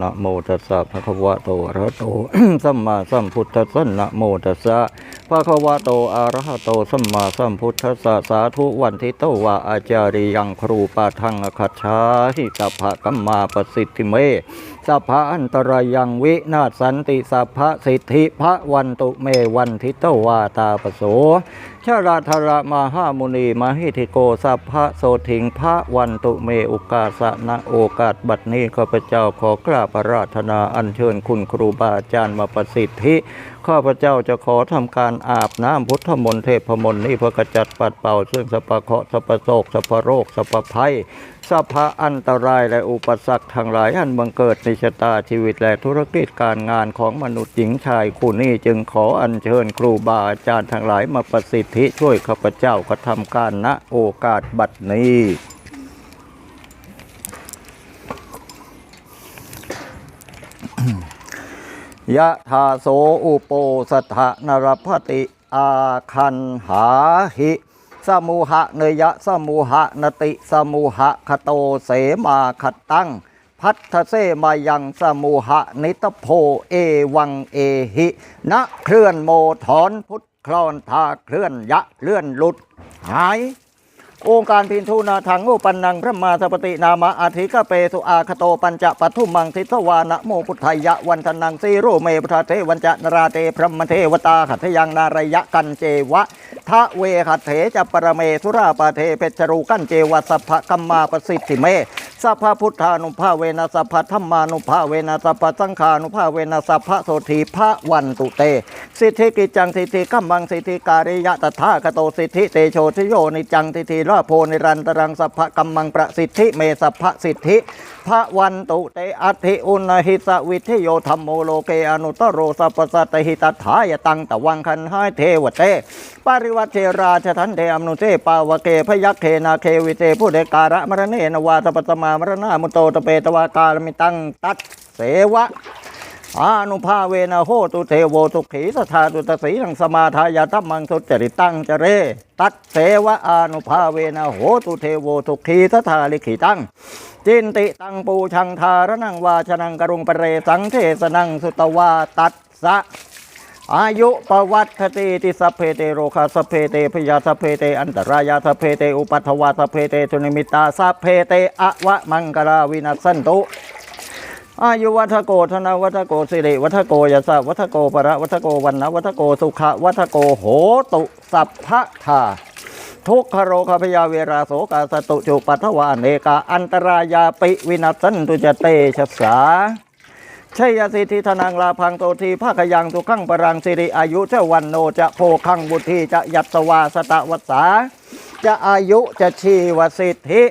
นะโมตัสสะภะคะวะโตอะระหะโตสัมมาสัมพุทธัสสะนะโมตัสสะภะคะวะโตอะระหะโตสัมมาสัมพุทธัสสะสาธุวันทิโตวะอาจาริยังครูปาทังอคัจฉาหิสัพพะกัมมาปสิทธิเมสัพพะอันตรายังวินาสันติสัพพะสิทธิพระวันตุเมวันทิโตวาตาปโสชาราธระมหามุนีมหิธิโกสัพพะโสถิงพระวันตุเมอุกาสะนะโอกาสบัดนี้ข้าพเจ้าขอกราบอาราธนาอัญเชิญคุณครูบาอาจารย์มาประสิทธิ ข้าพเจ้าจะขอทำการอาบน้ำพุทธมนต์เทพมนต์นี้เพื่อกระจัดปัดเป่า ซึ่งสัพพะเคาะสัพพะโศกสัพพะโรคสัพพะภัยสัพพะอันตรายและอุปสรรคทั้งหลายอันบังเกิดในชะตาชีวิตและธุรกิจการงานของมนุษย์หญิงชายคู่นี้จึงขออัญเชิญครูบาอาจารย์ทั้งหลายมาประสิทธิช่วยข้าพเจ้ากระทำการณโอกาสบัดนี้ ยะธาโสอุโปสถะนรพติอาคันหาหิสมุหะเนยะสมุหะนติสมุหะคโตเสมาคตังพัทธเสมายังสมุหะนิตโพเอวังเอหินะเคลื่อนโมถอนพุทธคลอนทาเคลื่อนยะเลื่อนหลุดหาย องค์การพินทุนาถังโอปันนังพระมาสปตินามะอาทิกะเปสุอาคโตปัญจะปัทุมังทิสวานะโมพุทธายะวันทนังสีโรเมพุทธเทวันจะนราเตพรหมเทวตาขัทยังนารยะกันเจวะทะเวขัตเถจะปรเมสุราปเทเพชรูกันเจวะสัพพะกัมมาประสิทธิเม สัพพะพุทธานุภาเวนะสัพพะธรรมานุภาเวนะสัพพะสังฆานุภาเวนะสัพพะโสธีพระวันตุเต สิทธิกิจังสิทธิกัมมังสิทธิการิยะตถาคโตสิทธิเตโชทิโยนิจังทิทีราโพนิรันตรังสัพพะกัมมังประสิทธิเมสัพพะสิทธิพระวันตุเตอัติอุณหิสวิทโยธรรมโมโลเกอนุตโรสัพพสัตหิตถายตังตะวังคันหายเทวเตปริวัติเทราชทันเทอมนุเทปาวเกพยัคเคนาเควิเตผู้เดการะมรณเนนวาตปตมามรณามุโตตเปตวากาลมิตังตัดเสวะอานุภาเวนะโหตุเทโวทุขีสทาตุตสีทังสมาทายาตัมมังสุจริตังจเร ตัดเสวะอานุภาเวนะโหตุเทโวทุขีสทาลิขิตังจินติตังปูชังทารนังวาชนังกรุงปเรสังเทสนังสุตวาตัดสะ อายุประวัตติติสัพเพเตโรคาสัพเพเตพยาสัพเพเตอันตรายาสัพเพเตอุปัฏฐวาสัพเพเตจุนิมิตาสัพเพเตอวะมังกราวินัสสันตุอายุวัฒโกธนาวัฒโกสิริวัฒโกยศวัฒโกปะระวัฒโกวันนะวัฒโกสุขวัฒโกโหตุสัพพะทาทุกขโรคพยาเวราโสกาสตุจุปัทวาเนกาอันตรายาปิวินัสสันตุจเตชะสา ชัยสิทธิธนังลาพังโตทีภาคยังทุขังปรังสิริอายุเจวันโนจะโพคังบุตรีจะยัตสวาสตะวัสาจะอายุจะชีวสิทธิ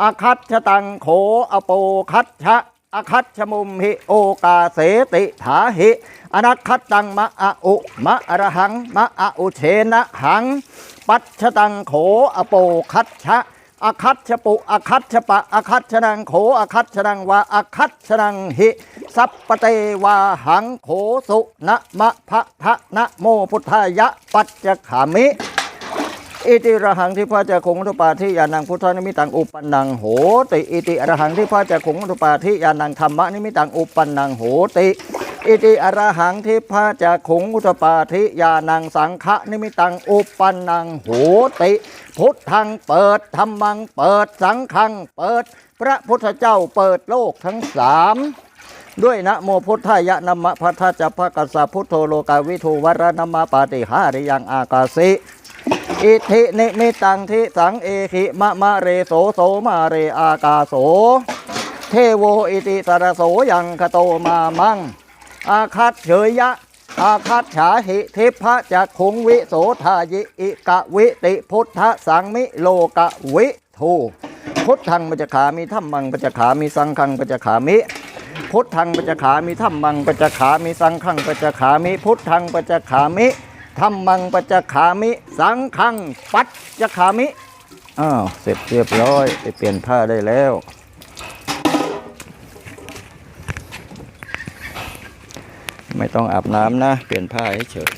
อาคัตชตังโขอโปคัตชะอาคัตชมุมหิโอกาเสติถาหิอนัคคัตตังมะอะอุมะอรหังมะอะอุเชนะหัง ปัจชตังโขอโปคัตชะ อคัตชปุอคัตชปะอคัตชนังโขอคัตชนังวาอคัตชนังหิ สัพปเตวาหังโขสุนะมะพะทะนะโมพุทธายะปัจจขามิ อิติระหังที่พระเจ้าคงอุตปาทิยานังพุทธนิมิตังอุปนังโหติ อิติอรหังที่พระเจ้าคงอุตปาทิยานังธรรมนิมิตังอุปนังโหติ อิติอรหังที่พะจ้าคงอุตปาทิยานังสังฆะนิมิตังอุปนังโหติ พุทธังเปิดธรรมังเปิดสังฆังเปิด พระพุทธเจ้าเปิดโลกทั้งสามด้วยนะโมพุทธายะนัมมะพัทธจัพพะกัสสะพุทโธโลกาวิทูวรนัมมะปาติหาริยังอากาสิอิทินิมิตังทิสังเอขิมะมะเรโสโสมาเรอากาโส เทโวอิติสรโสยังคโตมามัง อาคัตเฉยยะ อาคัตฉาหิทิพะจักขุงวิโสทายิอิกะวิติพุทธสังมิโลกะวิทูพุทธังปัจจขามิธัมมังปัจจขามิสังฆังปัจจขามิพุทธังปัจจขามิธัมมังปัจจขามิสังฆังปัจจขามิพุทธังปัจจขามิธัมมังปัจจขามิสังฆังปัจจขามิอ้าวเสร็จเรียบร้อยไปเปลี่ยนผ้าได้แล้ว ไม่ต้องอาบน้ำนะ เปลี่ยนผ้าให้เฉย